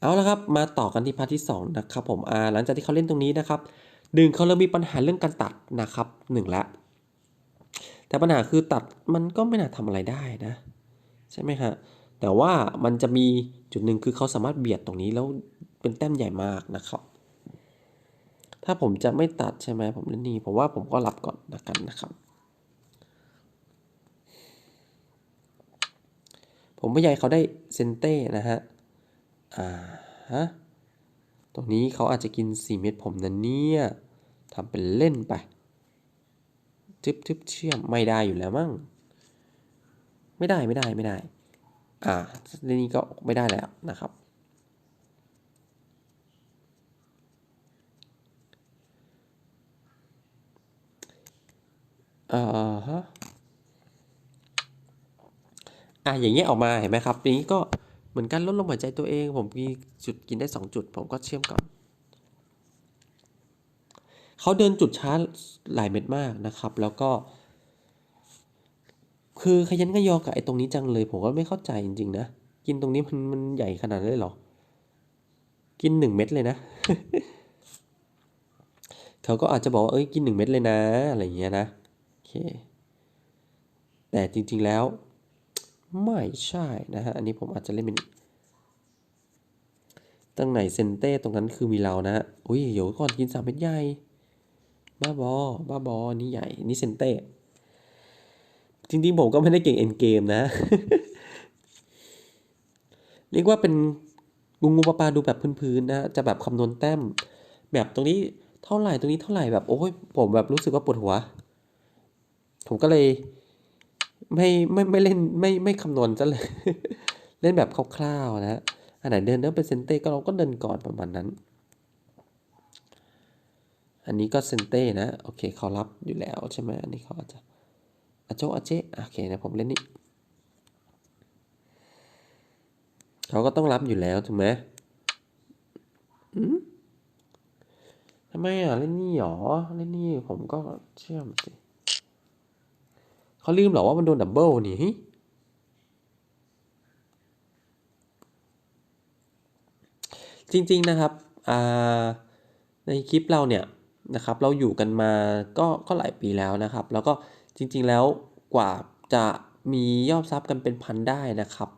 เอาละครับมาต่อกันที่พาร์ทที่2นะครับผมอ่าหลังจากที่เขาเล่นตรงนี้นะครับหนึ่งเขาเริ่มมีปัญหาเรื่องการตัดนะครับหนึ่งละแต่ปัญหาคือตัดมันก็ไม่น่าทำอะไรได้นะ ใช่ไหมฮะแต่ว่ามันจะมีจุดหนึ่งคือเขาสามารถเบียดตรงนี้แล้วเป็นแต้มใหญ่มากนะครับ ถ้าผมจะไม่ตัดใช่ไหมผมเล่นนี่ผมว่าผมก็รับก่อนนะกันนะครับ ผมพยายามเขาได้เซนเต้นะฮะ อ่าฮะ ตรงนี้เขาอาจจะกิน 4 เม็ดผมนะเนี่ยทำเป็นเล่นไปจึบจึบเชื่อมไม่ได้อยู่แล้วมั้ง ไม่ได้ไม่ได้ไม่ได้ อ่าเรื่องนี้ก็ไม่ได้แล้วนะครับ อ่าฮะ อะอย่างเงี้ยออกมาเห็นไหมครับนี้ก็ เหมือนกันลดลมหายใจตัวเอง ผมมีจุดกินได้ 2 จุด ผมก็เชื่อมก่อนเขาเดินจุดช้าหลายเม็ดมากนะครับ แล้วก็ คือขยันขยอกับไอ้ตรงนี้จังเลย ผมก็ไม่เข้าใจจริงๆนะ กินตรงนี้มันมันใหญ่ขนาดนั้นเลยหรอ กินหนึ่งเม็ดเลยนะ เขาก็อาจจะบอกว่าเอ้ยกินหนึ่งเม็ดเลยนะ อะไรอย่างเงี้ยนะ โอเค แต่จริง ๆแล้ว ไม่ใช่นะฮะ อันนี้ผมอาจจะเล่นเป็นตั้งไหนเซนเต้ตรงนั้นคือมีเรานะฮะอุ้ยเดี๋ยวก่อนกินสามเม็ดใหญ่ บ้าบอ บ้าบอ นี่ใหญ่ นี่เซนเต้ จริงๆผมก็ไม่ได้เก่งเอ็นเกมนะ เรียกว่าเป็นงูงูปลาปลาดูแบบพื้นๆนะ จะแบบคำนวณแต้ม แบบตรงนี้เท่าไหร่ ตรงนี้เท่าไหร่แบบโอ้ยผมแบบรู้สึกว่าปวดหัว ผมก็เลย ไม่ไม่ไม่เล่นไม่ไม่คำนวณซะเลย เล่นแบบคร่าวๆนะ อันไหนเดินเดินเป็นเซนเต้ก็เราก็เดินก่อนประมาณนั้น อันนี้ก็เซนเต้นะ โอเคเขารับอยู่แล้วใช่ไหมอันนี้เขาอาจจะอาโจอาเจโอเคนะผมเล่นนี่เขาก็ต้องรับอยู่แล้วถูกไหมอืมทำไมอะเล่นนี่หรอเล่นนี่ผมก็เชื่อมสิ เขาลืมเหรอว่ามันโดนดับเบิลนี่จริง ๆ นะครับ ในคลิปเราเนี่ยนะครับ เราอยู่กันมาก็ก็หลายปีแล้วนะครับ แล้วก็จริง ๆ แล้วกว่าจะมียอดซับกันเป็นพันได้นะครับ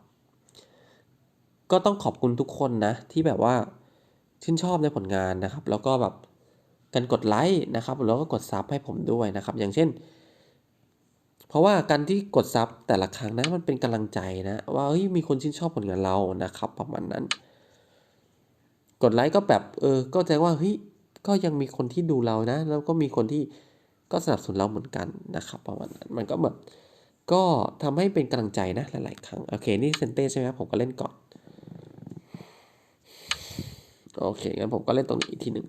ก็ต้องขอบคุณทุกคนนะ ที่แบบว่าชื่นชอบในผลงานนะครับ แล้วก็แบบการกดไลค์นะครับ แล้วก็กดซับให้ผมด้วยนะครับ อย่างเช่น เพราะว่าการที่กดซับแต่ละครั้งนะมันเป็นกำลังใจนะ ว่าเฮ้ยมีคนชื่นชอบผลงานเรานะครับ ประมาณนั้น กดไลค์ก็แบบเออก็ใจว่าเฮ้ยก็ยังมีคนที่ดูเรานะ แล้วก็มีคนที่ก็สนับสนุนเราเหมือนกันนะครับ ประมาณนั้นมันก็แบบก็ทำให้เป็นกำลังใจนะหลาย ๆ ครั้งโอเคนี่เซนเต้ใช่ไหมผมก็เล่นก่อนโอเคงั้นผมก็เล่นตรงนี้อีกทีหนึ่ง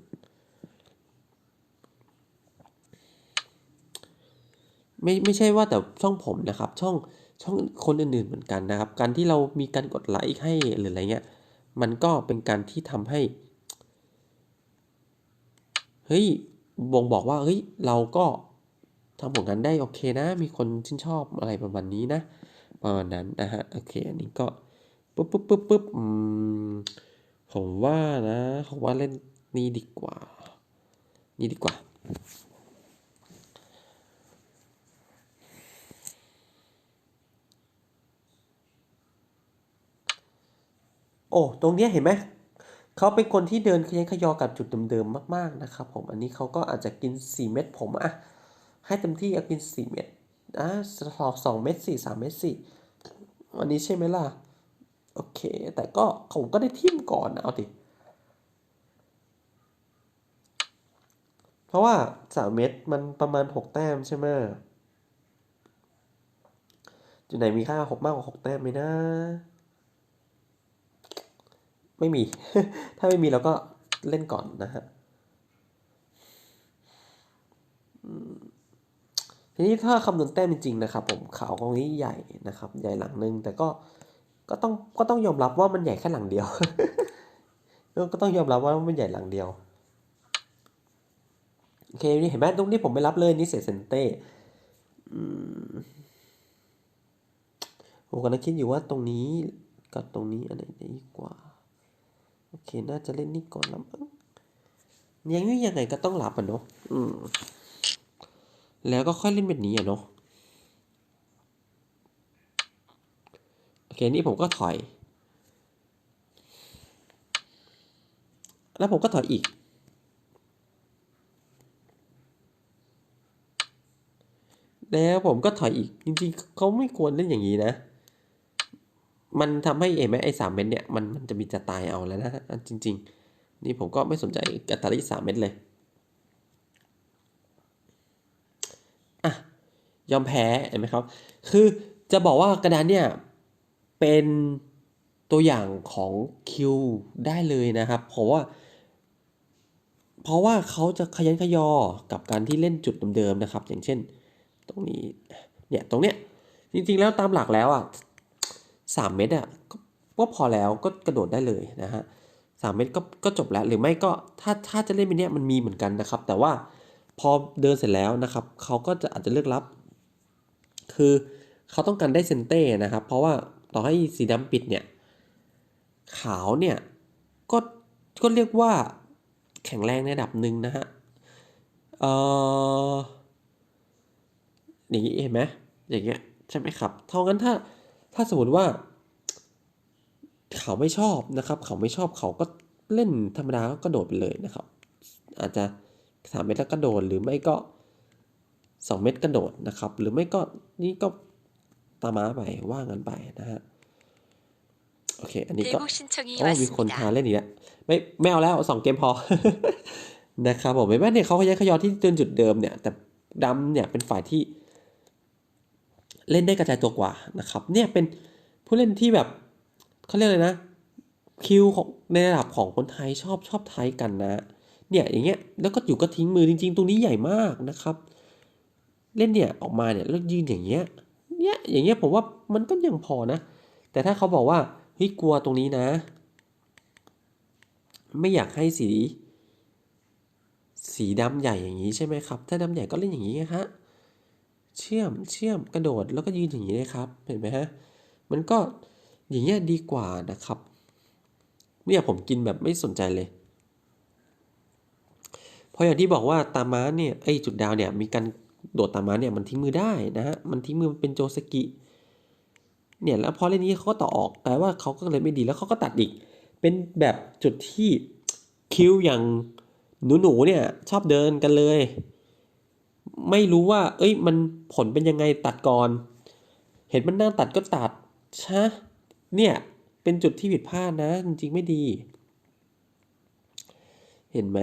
ไม่ไม่ใช่ว่าแต่ช่องผมนะครับ ช่องช่องคนอื่นๆเหมือนกันนะครับ การที่เรามีการกดไลค์ให้หรืออะไรเงี้ย มันก็เป็นการที่ทำให้ เฮ้ยบ่งบอกว่าเฮ้ยเราก็ทำผลงานได้โอเคนะ มีคนชื่นชอบอะไรประมาณนี้นะ ประมาณนั้นนะฮะโอเคอันนี้ก็ปุ๊บปุ๊บปุ๊บปุ๊บผมว่านะผมว่าเล่นนี่ดีกว่า นี่ดีกว่า โอ้ ตรงเนี้ยเห็นไหมเขาเป็นคนที่เดินขยันขยอกับจุดเดิมๆมากๆนะครับผม อันนี้เขาก็อาจจะกิน 4 เม็ดผมอะให้เต็มที่เอากิน 4 เม็ดอะสองสองเม็ดสี่สามเม็ดสี่วันนี้ใช่ไหมล่ะ โอเค แต่ก็ผมก็ได้ทิมก่อนนะเอาดิเพราะว่าสามเม็ดมันประมาณ 6 แต้มใช่ไหมจุดไหนมีค่าหกมากกว่าหกแต้มไหมนะ ไม่มี ถ้าไม่มีเราก็เล่นก่อนนะฮะทีนี้ถ้าคำนวณแต้มจริงๆนะครับ ผมขาวตรงนี้ใหญ่นะครับ ใหญ่หลังนึงแต่ก็ก็ต้องก็ต้องยอมรับว่ามันใหญ่แค่หลังเดียว ก็ต้องยอมรับว่ามันใหญ่หลังเดียวโอเคนี่เห็นไหมตรงนี้ผมไม่รับเลยนี่เศษเซนเต้ผมกำลังคิดอยู่ว่าตรงนี้กับตรงนี้อันไหนดีกว่า โอเค น่าจะเล่นนี่ก่อนแล้วมั้งยังยังไงก็ต้องรับอะเนาะอืม แล้วก็ค่อยเล่นแบบนี้อะเนาะ โอเค นี่ผมก็ถอย แล้วผมก็ถอยอีก แล้วผมก็ถอยอีก จริงๆ เขาไม่ควรเล่นอย่างนี้นะ มันทำให้เอ็มไอสามเม็ดเนี่ยมันมันจะมีจะตายเอาแล้วนะอันจริง ๆ นี่ผมก็ไม่สนใจอัตราที่สามเม็ดเลยอะยอมแพ้เห็นไหมครับ คือจะบอกว่ากระดานเนี่ยเป็นตัวอย่างของคิวได้เลยนะครับเพราะว่า เพราะว่าเขาจะขยันขยอกับการที่เล่นจุดเดิมๆนะครับ อย่างเช่น ตรงนี้เนี่ยตรงเนี้ยจริงๆแล้วตามหลักแล้วอะ สามเมตรอะก็พอแล้วก็กระโดดได้เลยนะฮะสามเมตรก็ก็จบแล้วหรือไม่ก็ถ้าถ้าจะเล่นมินเนี้ยมันมีเหมือนกันนะครับ แต่ว่าพอเดินเสร็จแล้วนะครับเขาก็จะอาจจะเลือกรับ คือเขาต้องการได้เซนเต้นะครับ เพราะว่าต่อให้สีดำปิดเนี่ย ขาวเนี่ยก็ก็เรียกว่าแข็งแรงในระดับหนึ่งนะฮะเอออย่างนี้เห็นไหมอย่างเงี้ยใช่ไหมครับเท่านั้นถ้า ถ้าสมมติว่าเขาไม่ชอบนะครับ เขาไม่ชอบเขาก็เล่นธรรมดาก็กระโดดไปเลยนะครับ อาจจะสามเมตรกระโดดหรือไม่ก็สองเมตรกระโดดนะครับ หรือไม่ก็นี่ก็ตาม้าไปว่างันไปนะฮะโอเค อันนี้ก็โอ้มีคนทาเล่นอีกแล้วไม่ไม่เอาแล้วสองเกมพอนะครับผมแม่เนี่ยเขาขยันขยอที่เดจุดเดิมเนี่ย แต่ดำเนี่ยเป็นฝ่ายที่ เล่นได้กระจายตัวกว่านะครับ เนี่ยเป็นผู้เล่นที่แบบเขาเรียกเลยนะ คิวของในระดับของคนไทยชอบชอบไทยกันนะ เนี่ยอย่างเงี้ยแล้วก็อยู่ก็ทิ้งมือจริง ๆ ตรงนี้ใหญ่มากนะครับ เล่นเนี่ยออกมาเนี่ยแล้วยืนอย่างเงี้ยเนี่ยอย่างเงี้ยผมว่ามันก็ยังพอนะ แต่ถ้าเขาบอกว่าเฮ้ยกลัวตรงนี้นะ ไม่อยากให้สี สีดำใหญ่อย่างนี้ใช่ไหมครับ ถ้าดำใหญ่ก็เล่นอย่างนี้ไงฮะ เชื่อมเชื่อมกระโดดแล้วก็ยืนอย่างนี้เลยครับ เห็นไหมฮะ มันก็อย่างเงี้ยดีกว่านะครับ เนี่ยผมกินแบบไม่สนใจเลย เพราะอย่างที่บอกว่าตามม้าเนี่ยไอจุดดาวเนี่ยมีการโดดตามม้าเนี่ยมันทิ้งมือได้นะฮะ มันทิ้งมือมันเป็นโจสกิ เนี่ยแล้วพอเล่นนี้เขาก็ต่อออกแปลว่าเขาก็เลยไม่ดีแล้วเขาก็ตัดอีก เป็นแบบจุดที่คิวอย่างหนูๆเนี่ยชอบเดินกันเลย ไม่รู้ว่า เอ้ย มันผลเป็นยังไงตัดก่อน เห็นมันน่าตัดก็ตัดชะเนี่ยเป็นจุดที่ผิดพลาดนะ จริงๆไม่ดี เห็นไหม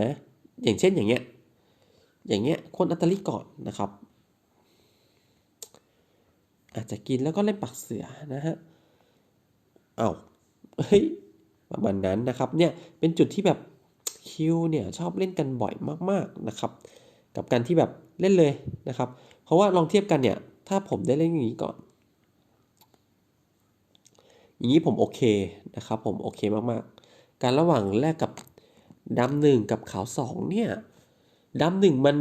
อย่างเช่นอย่างเงี้ย อย่างเงี้ยคนอัตลิก่อนนะครับ อาจจะกินแล้วก็เล่นปักเสือนะฮะเอา้าเฮ้ยประมาณนั้นนะครับ เนี่ยเป็นจุดที่แบบคิวเนี่ยชอบเล่นกันบ่อยมากๆนะครับ กับการที่แบบเล่นเลยนะครับ เพราะว่าลองเทียบกันเนี่ย ถ้าผมได้เล่นอย่างนี้ก่อน อย่างนี้ผมโอเคนะครับ ผมโอเคมากๆ การระหว่างแรกกับดำหนึ่งกับขาวสองเนี่ยดำหนึ่งมัน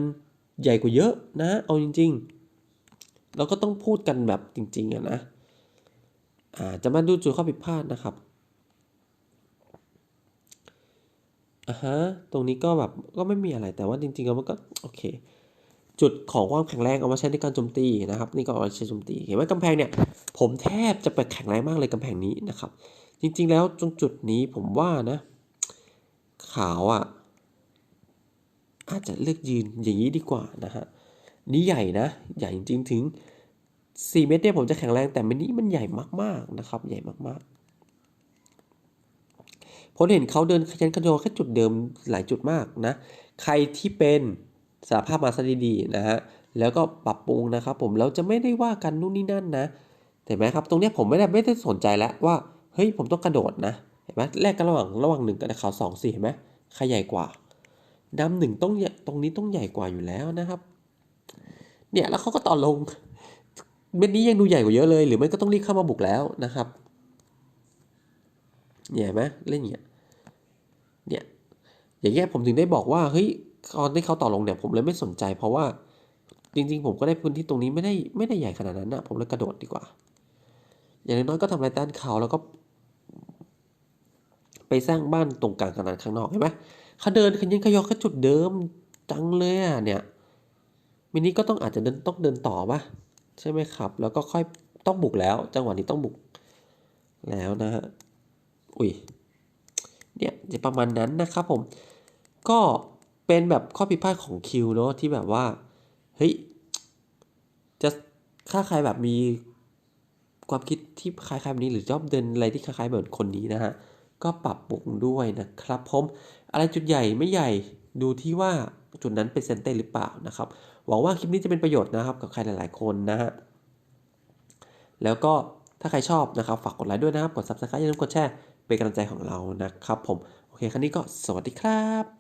ใหญ่กว่าเยอะนะ เอาจริง ๆ เราก็ต้องพูดกันแบบจริงๆอะนะอ่าจะมาดูจุดข้อผิดพลาดนะครับ อ่าฮะ ตรงนี้ก็แบบก็ไม่มีอะไรแต่ว่าจริงๆแล้วมันก็โอเค จุดของความแข็งแรงเอามาใช้ในการโจมตีนะครับ นี่ก็เอามาใช้โจมตี เห็นไหมกำแพงเนี่ย ผมแทบจะไปแข็งแรงมากเลยกำแพงนี้นะครับ จริง ๆ แล้วตรงจุดนี้ผมว่านะ ขาวอะอาจจะเลือกยืนอย่างนี้ดีกว่านะฮะนี่ใหญ่นะ ใหญ่จริงๆถึง 4 เมตรเนี่ยผมจะแข็งแรงแต่มันนี้มันใหญ่มากๆนะครับ ใหญ่มากๆ ผมเห็นเขาเดินขยันขยอแค่จุดเดิมหลายจุดมากนะ ใครที่เป็นสาภาพมาซะดีๆนะฮะ แล้วก็ปรับปรุงนะครับผม เราจะไม่ได้ว่ากันนู่นนี่นั่นนะ เห็นไหมครับ ตรงเนี้ยผมไม่ได้ไม่ได้สนใจแล้วว่า เฮ้ย ผมต้องกระโดดนะ เห็นไหมแลกกันระหว่างระหว่างหนึ่งกับขาวสองสี่เห็นไหมใครใหญ่กว่าดำหนึ่งต้องใหญ่ตรงนี้ต้องใหญ่กว่าอยู่แล้วนะครับ เนี่ยแล้วเขาก็ต่อลง เม็ดนี้ยังดูใหญ่กว่าเยอะเลย หรือไม่ก็ต้องรีบเข้ามาบุกแล้วนะครับเนี่ยเห็นไหมเล่นอย่างเงี้ย เนี่ยอย่างเงี้ยผมถึงได้บอกว่าเฮ้ยตอนที่เขาต่อลงเนี่ยผมเลยไม่สนใจ เพราะว่าจริง ๆ ผมก็ได้พื้นที่ตรงนี้ไม่ได้ไม่ได้ใหญ่ขนาดนั้นนะผมเลยกระโดดดีกว่า อย่างน้อยๆก็ทำลายต้านเขาแล้วก็ ไปสร้างบ้านตรงกลางขนาดข้างนอกเห็นไหมเขาเดินขยันขยอก็จุดเดิมจังเลยอะเนี่ยมินนี่ก็ต้องอาจจะเดินต้องเดินต่อปะใช่ไหมครับ แล้วก็ค่อยต้องบุกแล้ว จังหวะนี้ต้องบุกแล้วนะฮะอุ้ย เนี่ยจะประมาณนั้นนะครับผม ก็เป็นแบบข้อผิดพลาดของคิวเนาะที่แบบว่า เฮ้ย จะถ้าใครแบบมีความคิดที่คล้ายๆแบบนี้หรือชอบเดินอะไรที่คล้ายๆแบบคนนี้นะฮะ ก็ปรับปรุงด้วยนะครับผม อะไรจุดใหญ่ไม่ใหญ่ดูที่ว่าจุดนั้นเป็นเซนเต้หรือเปล่านะครับ หวังว่าคลิปนี้จะเป็นประโยชน์นะครับกับใครหลาย ๆ คนนะฮะ แล้วก็ถ้าใครชอบนะครับ ฝากกดไลค์ด้วยนะครับ กด subscribe อย่าลืมกดแชร์ เป็นกำลังใจของเรานะครับผม โอเคครั้นี้ก็สวัสดีครับ